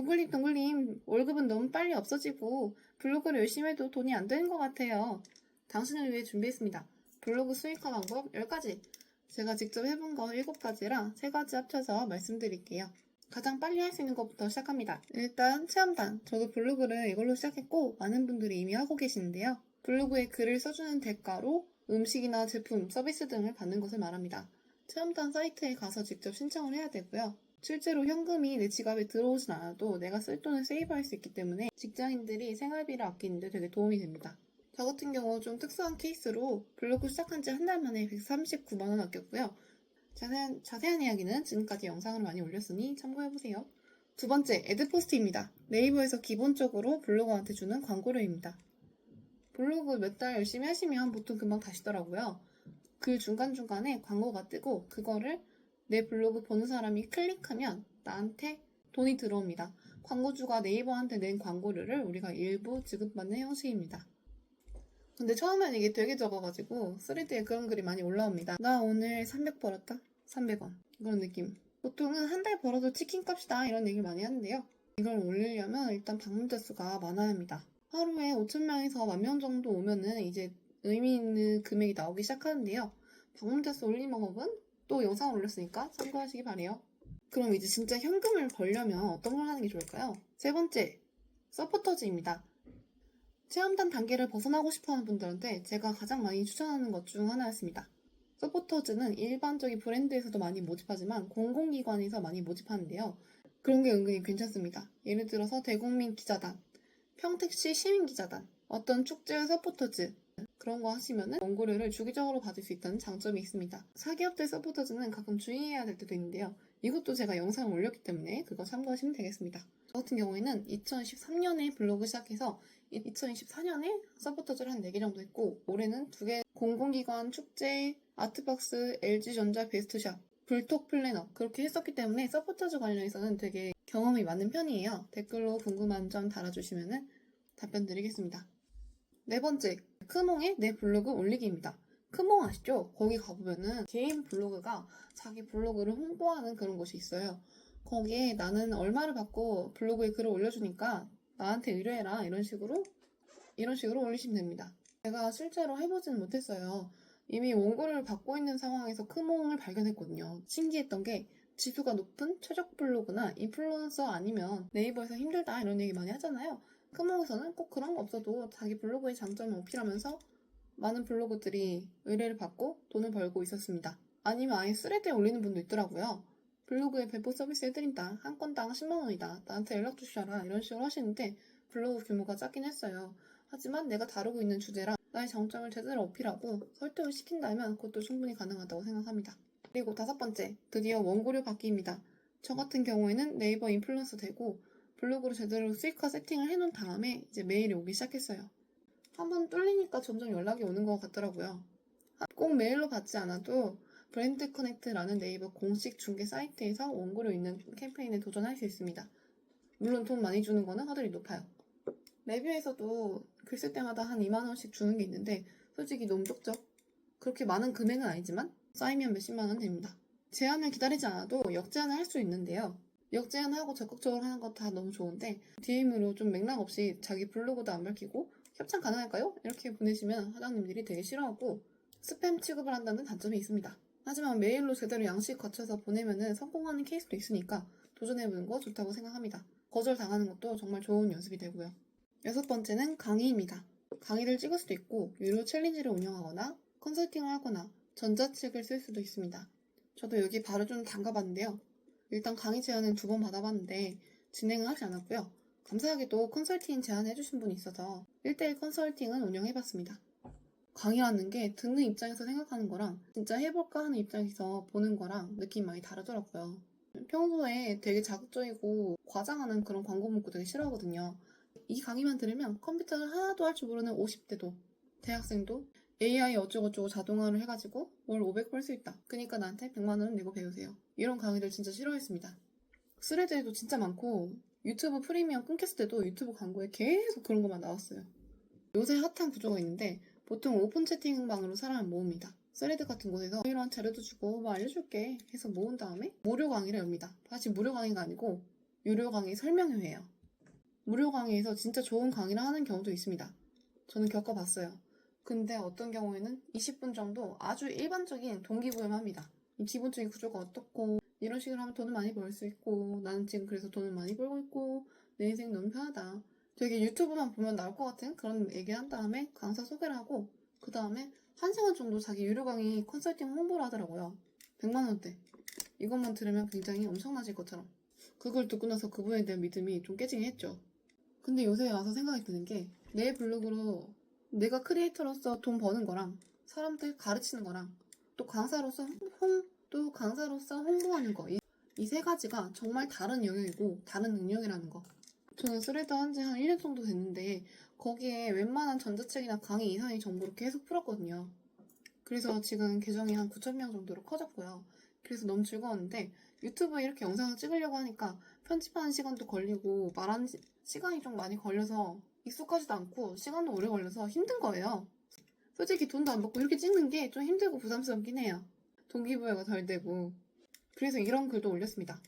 동글님, 동글님, 월급은 너무 빨리 없어지고 블로그를 열심히 해도 돈이 안 되는 것 같아요. 당신을 위해 준비했습니다. 블로그 수익화 방법 10가지. 제가 직접 해본 거 7가지랑 3가지 합쳐서 말씀드릴게요. 가장 빨리 할 수 있는 것부터 시작합니다. 일단 체험단. 저도 블로그를 이걸로 시작했고 많은 분들이 이미 하고 계시는데요. 블로그에 글을 써주는 대가로 음식이나 제품, 서비스 등을 받는 것을 말합니다. 체험단 사이트에 가서 직접 신청을 해야 되고요. 실제로 현금이 내 지갑에 들어오진 않아도 내가 쓸 돈을 세이브할 수 있기 때문에 직장인들이 생활비를 아끼는데 되게 도움이 됩니다. 저 같은 경우 좀 특수한 케이스로 블로그 시작한 지 한 달 만에 139만원 아꼈고요. 자세한, 자세한 이야기는 지금까지 영상을 많이 올렸으니 참고해보세요. 두 번째, 애드포스트입니다. 네이버에서 기본적으로 블로거한테 주는 광고료입니다. 블로그 몇 달 열심히 하시면 보통 금방 다시더라고요. 글 중간중간에 광고가 뜨고 그거를 내 블로그 보는 사람이 클릭하면 나한테 돈이 들어옵니다. 광고주가 네이버한테 낸 광고료를 우리가 일부 지급받는 형식입니다. 근데 처음엔 이게 되게 적어가지고 3D에 그런 글이 많이 올라옵니다. 나 오늘 300 벌었다? 300원. 그런 느낌. 보통은 한 달 벌어도 치킨 값이다 이런 얘기를 많이 하는데요. 이걸 올리려면 일단 방문자 수가 많아야 합니다. 하루에 5천명에서 만 명 정도 오면은 이제 의미 있는 금액이 나오기 시작하는데요. 방문자 수 올리는 방법은 또 영상 올렸으니까 참고하시기 바래요. 그럼 이제 진짜 현금을 벌려면 어떤 걸 하는 게 좋을까요? 세 번째, 서포터즈입니다. 체험단 단계를 벗어나고 싶어 하는 분들한테 제가 가장 많이 추천하는 것 중 하나였습니다. 서포터즈는 일반적인 브랜드에서도 많이 모집하지만 공공기관에서 많이 모집하는데요. 그런 게 은근히 괜찮습니다. 예를 들어서 대국민 기자단, 평택시 시민기자단, 어떤 축제 서포터즈 그런 거 하시면은 원고료를 주기적으로 받을 수 있다는 장점이 있습니다. 사기업들 서포터즈는 가끔 주의해야 될 때도 있는데요. 이것도 제가 영상을 올렸기 때문에 그거 참고하시면 되겠습니다. 저 같은 경우에는 2013년에 블로그 시작해서 2024년에 서포터즈를 한 4개 정도 했고 올해는 2개 공공기관 축제, 아트박스, LG전자 베스트샵, 불톡 플래너 그렇게 했었기 때문에 서포터즈 관련해서는 되게 경험이 많은 편이에요. 댓글로 궁금한 점 달아주시면 답변 드리겠습니다. 네 번째, 크몽의 내 블로그 올리기입니다. 크몽 아시죠? 거기 가보면은 개인 블로그가 자기 블로그를 홍보하는 그런 곳이 있어요. 거기에 나는 얼마를 받고 블로그에 글을 올려주니까 나한테 의뢰해라 이런 식으로 이런 식으로 올리시면 됩니다. 제가 실제로 해보지는 못했어요. 이미 원고료를 받고 있는 상황에서 크몽을 발견했거든요. 신기했던 게 지수가 높은 최적 블로그나 인플루언서 아니면 네이버에서 힘들다 이런 얘기 많이 하잖아요. 크몽에서는 꼭 그런 거 없어도 자기 블로그의 장점을 어필하면서 많은 블로그들이 의뢰를 받고 돈을 벌고 있었습니다. 아니면 아예 스레드에 올리는 분도 있더라고요. 블로그에 배포 서비스 해드린다. 한 건당 10만원이다. 나한테 연락 주셔라. 이런 식으로 하시는데 블로그 규모가 작긴 했어요. 하지만 내가 다루고 있는 주제랑 나의 장점을 제대로 어필하고 설득을 시킨다면 그것도 충분히 가능하다고 생각합니다. 그리고 다섯 번째, 드디어 원고료 받기입니다. 저 같은 경우에는 네이버 인플루언서 되고 블로그로 제대로 수익화 세팅을 해놓은 다음에 이제 메일이 오기 시작했어요. 한번 뚫리니까 점점 연락이 오는 것 같더라고요. 꼭 메일로 받지 않아도 브랜드 커넥트라는 네이버 공식 중개 사이트에서 원고료 있는 캠페인에 도전할 수 있습니다. 물론 돈 많이 주는 거는 허들이 높아요. 레뷰에서도 글 쓸 때마다 한 2만원씩 주는 게 있는데 솔직히 너무 적죠? 그렇게 많은 금액은 아니지만 쌓이면 몇십만 원 됩니다. 제한을 기다리지 않아도 역제한을 할 수 있는데요. 역제한하고 적극적으로 하는 거다 너무 좋은데 DM으로 좀 맥락 없이 자기 블로그도 안 밝히고 협찬 가능할까요? 이렇게 보내시면 사장님들이 되게 싫어하고 스팸 취급을 한다는 단점이 있습니다. 하지만 메일로 제대로 양식 거쳐서 보내면은 성공하는 케이스도 있으니까 도전해보는 거 좋다고 생각합니다. 거절 당하는 것도 정말 좋은 연습이 되고요. 여섯 번째는 강의입니다. 강의를 찍을 수도 있고 유료 챌린지를 운영하거나 컨설팅을 하거나 전자책을 쓸 수도 있습니다. 저도 여기 바로 좀 담가봤는데요. 일단 강의 제안은 두 번 받아봤는데 진행은 하지 않았고요. 감사하게도 컨설팅 제안해주신 분이 있어서 1대1 컨설팅은 운영해봤습니다. 강의라는 게 듣는 입장에서 생각하는 거랑 진짜 해볼까 하는 입장에서 보는 거랑 느낌이 많이 다르더라고요. 평소에 되게 자극적이고 과장하는 그런 광고 문구 되게 싫어하거든요. 이 강의만 들으면 컴퓨터를 하나도 할 줄 모르는 50대도 대학생도 AI 어쩌고저쩌고 자동화를 해가지고 월 500 벌 수 있다. 그니까 나한테 100만원을 내고 배우세요. 이런 강의들 진짜 싫어했습니다. 스레드에도 진짜 많고 유튜브 프리미엄 끊겼을 때도 유튜브 광고에 계속 그런 것만 나왔어요. 요새 핫한 구조가 있는데 보통 오픈 채팅방으로 사람을 모읍니다. 스레드 같은 곳에서 이런 자료도 주고 뭐 알려줄게 해서 모은 다음에 무료 강의를 엽니다. 사실 무료 강의가 아니고 유료 강의 설명회예요. 무료 강의에서 진짜 좋은 강의를 하는 경우도 있습니다. 저는 겪어봤어요. 근데 어떤 경우에는 20분 정도 아주 일반적인 동기부여만 합니다. 이 기본적인 구조가 어떻고 이런 식으로 하면 돈을 많이 벌 수 있고 나는 지금 그래서 돈을 많이 벌고 있고 내 인생 너무 편하다. 되게 유튜브만 보면 나올 것 같은 그런 얘기한 다음에 강사 소개를 하고 그 다음에 한 시간 정도 자기 유료 강의 컨설팅 홍보를 하더라고요. 100만 원대. 이것만 들으면 굉장히 엄청나질 것처럼. 그걸 듣고 나서 그분에 대한 믿음이 좀 깨지긴 했죠. 근데 요새 와서 생각이 드는 게 내 블로그로 내가 크리에이터로서 돈 버는 거랑 사람들 가르치는 거랑 또 강사로서 홍, 또 강사로서 홍보하는 거. 이 세 가지가 정말 다른 영역이고 다른 능력이라는 거. 저는 스레드 한지 한 1년 정도 됐는데 거기에 웬만한 전자책이나 강의 이상의 정보를 계속 풀었거든요. 그래서 지금 계정이 한 9,000명 정도로 커졌고요. 그래서 너무 즐거웠는데 유튜브에 이렇게 영상을 찍으려고 하니까 편집하는 시간도 걸리고 말하는 시- 시간이 좀 많이 걸려서 익숙하지도 않고 시간도 오래 걸려서 힘든 거예요. 솔직히 돈도 안 받고 이렇게 찍는 게 좀 힘들고 부담스럽긴 해요. 동기부여가 덜 되고. 그래서 이런 글도 올렸습니다.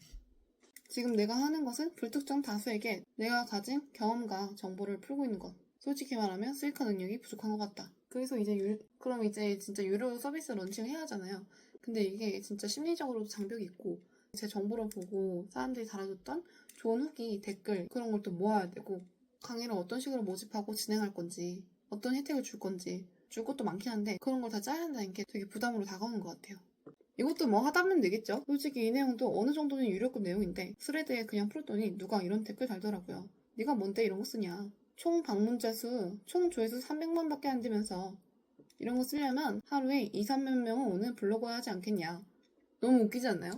지금 내가 하는 것은 불특정 다수에게 내가 가진 경험과 정보를 풀고 있는 것. 솔직히 말하면 수익화 능력이 부족한 것 같다. 그래서 이제 유, 그럼 이제 진짜 유료 서비스 런칭을 해야 하잖아요. 근데 이게 진짜 심리적으로도 장벽이 있고 제 정보를 보고 사람들이 달아줬던 좋은 후기, 댓글 그런 걸 또 모아야 되고 강의를 어떤 식으로 모집하고 진행할 건지 어떤 혜택을 줄 건지 줄 것도 많긴 한데 그런 걸 다 짜야 한다는 게 되게 부담으로 다가오는 것 같아요. 이것도 뭐 하다 보면 되겠죠? 솔직히 이 내용도 어느 정도는 유료급 내용인데 스레드에 그냥 풀었더니 누가 이런 댓글 달더라고요. 네가 뭔데 이런 거 쓰냐? 총 방문자 수, 총 조회수 300만 밖에 안 되면서 이런 거 쓰려면 하루에 2, 3만 명은 오는 블로그야 하지 않겠냐? 너무 웃기지 않나요?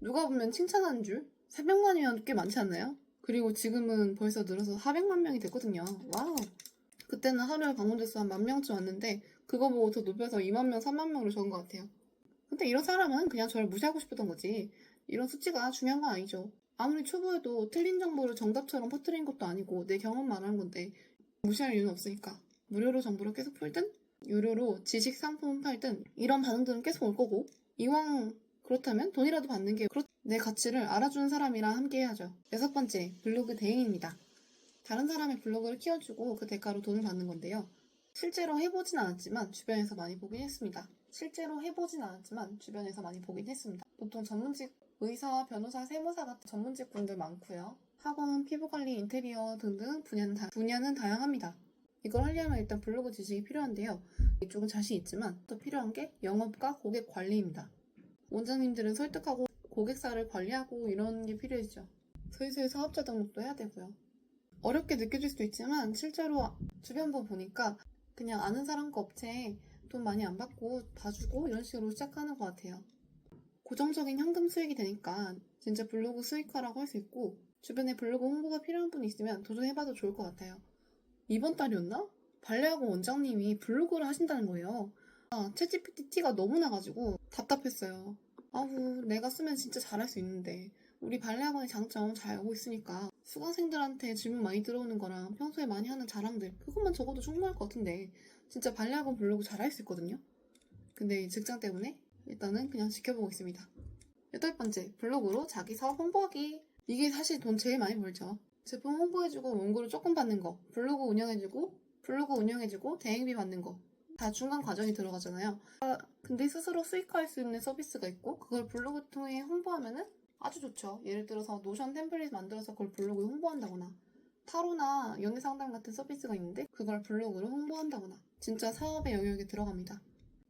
누가 보면 칭찬하는 줄? 300만이면 꽤 많지 않나요? 그리고 지금은 벌써 늘어서 400만 명이 됐거든요. 와우. 그때는 하루에 방문자 수 한 만 명쯤 왔는데 그거 보고 더 높여서 2만 명, 3만 명으로 적은 것 같아요. 근데 이런 사람은 그냥 저를 무시하고 싶었던 거지. 이런 수치가 중요한 건 아니죠. 아무리 초보여도 틀린 정보를 정답처럼 퍼뜨린 것도 아니고 내 경험 말하는 건데 무시할 이유는 없으니까 무료로 정보를 계속 풀든 유료로 지식 상품을 팔든 이런 반응들은 계속 올 거고 이왕 그렇다면 돈이라도 받는 게 그렇- 내 가치를 알아주는 사람이랑 함께 해야죠. 여섯 번째 블로그 대행입니다. 다른 사람의 블로그를 키워주고 그 대가로 돈을 받는 건데요. 실제로 해보진 않았지만 주변에서 많이 보긴 했습니다. 실제로 해보진 않았지만 주변에서 많이 보긴 했습니다. 보통 전문직 의사, 변호사, 세무사 같은 전문직 분들 많고요. 학원, 피부관리, 인테리어 등등 분야는, 다, 분야는 다양합니다. 이걸 하려면 일단 블로그 지식이 필요한데요. 이쪽은 자신 있지만 더 필요한 게 영업과 고객 관리입니다. 원장님들은 설득하고 고객사를 관리하고 이런 게 필요해지죠. 슬슬 사업자 등록도 해야 되고요. 어렵게 느껴질 수도 있지만 실제로 주변 보 보니까 그냥 아는 사람 거 업체에 돈 많이 안 받고 봐주고 이런 식으로 시작하는 것 같아요. 고정적인 현금 수익이 되니까 진짜 블로그 수익화라고 할 수 있고 주변에 블로그 홍보가 필요한 분이 있으면 도전해봐도 좋을 것 같아요. 이번 달이었나? 발레학원 원장님이 블로그를 하신다는 거예요. 아, 챗GPT 티가 너무 나가지고 답답했어요. 아우, 내가 쓰면 진짜 잘할 수 있는데 우리 발레학원의 장점 잘 알고 있으니까 수강생들한테 질문 많이 들어오는 거랑 평소에 많이 하는 자랑들 그것만 적어도 충분할 것 같은데 진짜 발레학원 블로그 잘할 수 있거든요. 근데 이 직장 때문에 일단은 그냥 지켜보고 있습니다. 여덟 번째, 블로그로 자기 사업 홍보하기. 이게 사실 돈 제일 많이 벌죠. 제품 홍보해주고 원고를 조금 받는 거, 블로그 운영해주고, 블로그 운영해주고, 대행비 받는 거. 다 중간 과정이 들어가잖아요. 아, 근데 스스로 수익화할 수 있는 서비스가 있고, 그걸 블로그 통해 홍보하면은 아주 좋죠. 예를 들어서 노션 템플릿 만들어서 그걸 블로그에 홍보한다거나, 타로나 연애 상담 같은 서비스가 있는데, 그걸 블로그로 홍보한다거나, 진짜 사업의 영역에 들어갑니다.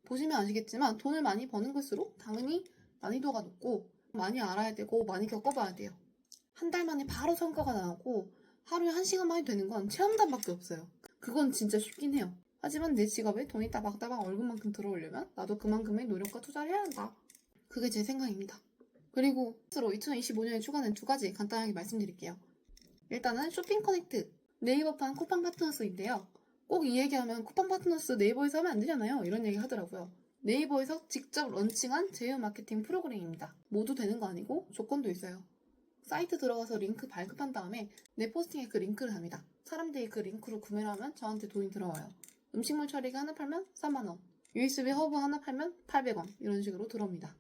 보시면 아시겠지만 돈을 많이 버는 걸수록 당연히 난이도가 높고 많이 알아야 되고 많이 겪어봐야 돼요. 한 달 만에 바로 성과가 나고 하루에 한 시간만이 되는 건 체험단밖에 없어요. 그건 진짜 쉽긴 해요. 하지만 내 지갑에 돈이 따박따박 얼굴만큼 들어오려면 나도 그만큼의 노력과 투자를 해야 한다. 그게 제 생각입니다. 그리고 스스로 2025년에 추가된 두 가지 간단하게 말씀드릴게요. 일단은 쇼핑 커넥트 네이버판 쿠팡 파트너스인데요. 꼭 이 얘기하면 쿠팡 파트너스 네이버에서 하면 안 되잖아요. 이런 얘기 하더라고요. 네이버에서 직접 런칭한 제휴 마케팅 프로그램입니다. 모두 되는 거 아니고 조건도 있어요. 사이트 들어가서 링크 발급한 다음에 내 포스팅에 그 링크를 합니다. 사람들이 그 링크로 구매를 하면 저한테 돈이 들어와요. 음식물 처리기 하나 팔면 3만원, USB 허브 하나 팔면 800원 이런 식으로 들어옵니다.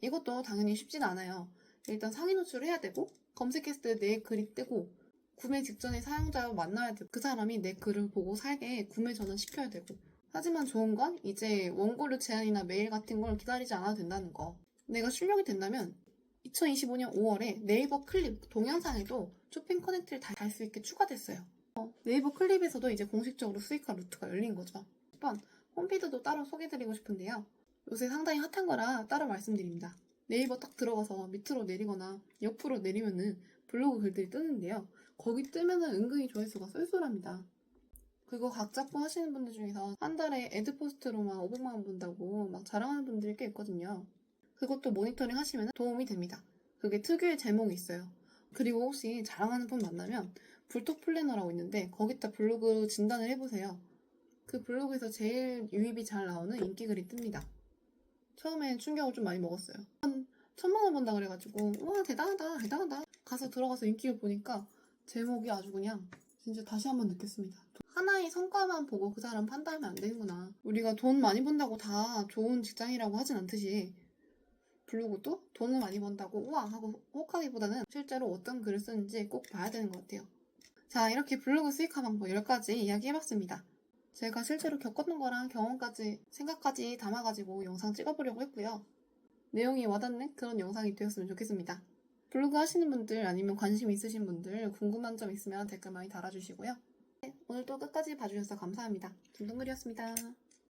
이것도 당연히 쉽진 않아요. 일단 상위 노출을 해야 되고 검색했을 때 내 글이 뜨고 구매 직전에 사용자와 만나야 되고 그 사람이 내 글을 보고 사게 구매 전환 시켜야 되고 하지만 좋은 건 이제 원고료 제한이나 메일 같은 걸 기다리지 않아도 된다는 거 내가 출력이 된다면 2025년 5월에 네이버 클립 동영상에도 쇼핑 커넥트를 달 수 있게 추가됐어요 어, 네이버 클립에서도 이제 공식적으로 수익화 루트가 열린 거죠 10번 홈피드도 따로 소개드리고 싶은데요 요새 상당히 핫한 거라 따로 말씀드립니다 네이버 딱 들어가서 밑으로 내리거나 옆으로 내리면은 블로그 글들이 뜨는데요. 거기 뜨면은 은근히 조회수가 쏠쏠합니다. 그거 각 잡고 하시는 분들 중에서 한 달에 애드 포스트로만 500만 원 본다고 막 자랑하는 분들이 꽤 있거든요. 그것도 모니터링 하시면 도움이 됩니다. 그게 특유의 제목이 있어요. 그리고 혹시 자랑하는 분 만나면 불톡 플래너라고 있는데 거기다 블로그 진단을 해보세요. 그 블로그에서 제일 유입이 잘 나오는 인기 글이 뜹니다. 처음엔 충격을 좀 많이 먹었어요. 한 천만 원 번다 그래가지고 와 대단하다 대단하다 가서 들어가서 인기를 보니까 제목이 아주 그냥 진짜 다시 한번 느꼈습니다. 하나의 성과만 보고 그 사람 판단하면 안 되는구나. 우리가 돈 많이 번다고 다 좋은 직장이라고 하진 않듯이 블로그도 돈을 많이 번다고 우와 하고 혹하기보다는 실제로 어떤 글을 쓰는지 꼭 봐야 되는 것 같아요. 자 이렇게 블로그 수익화 방법 10가지 이야기해봤습니다. 제가 실제로 겪었던 거랑 경험까지 생각까지 담아가지고 영상 찍어보려고 했고요. 내용이 와닿는 그런 영상이 되었으면 좋겠습니다. 블로그 하시는 분들 아니면 관심 있으신 분들 궁금한 점 있으면 댓글 많이 달아주시고요. 네, 오늘도 끝까지 봐주셔서 감사합니다. 김동글이었습니다.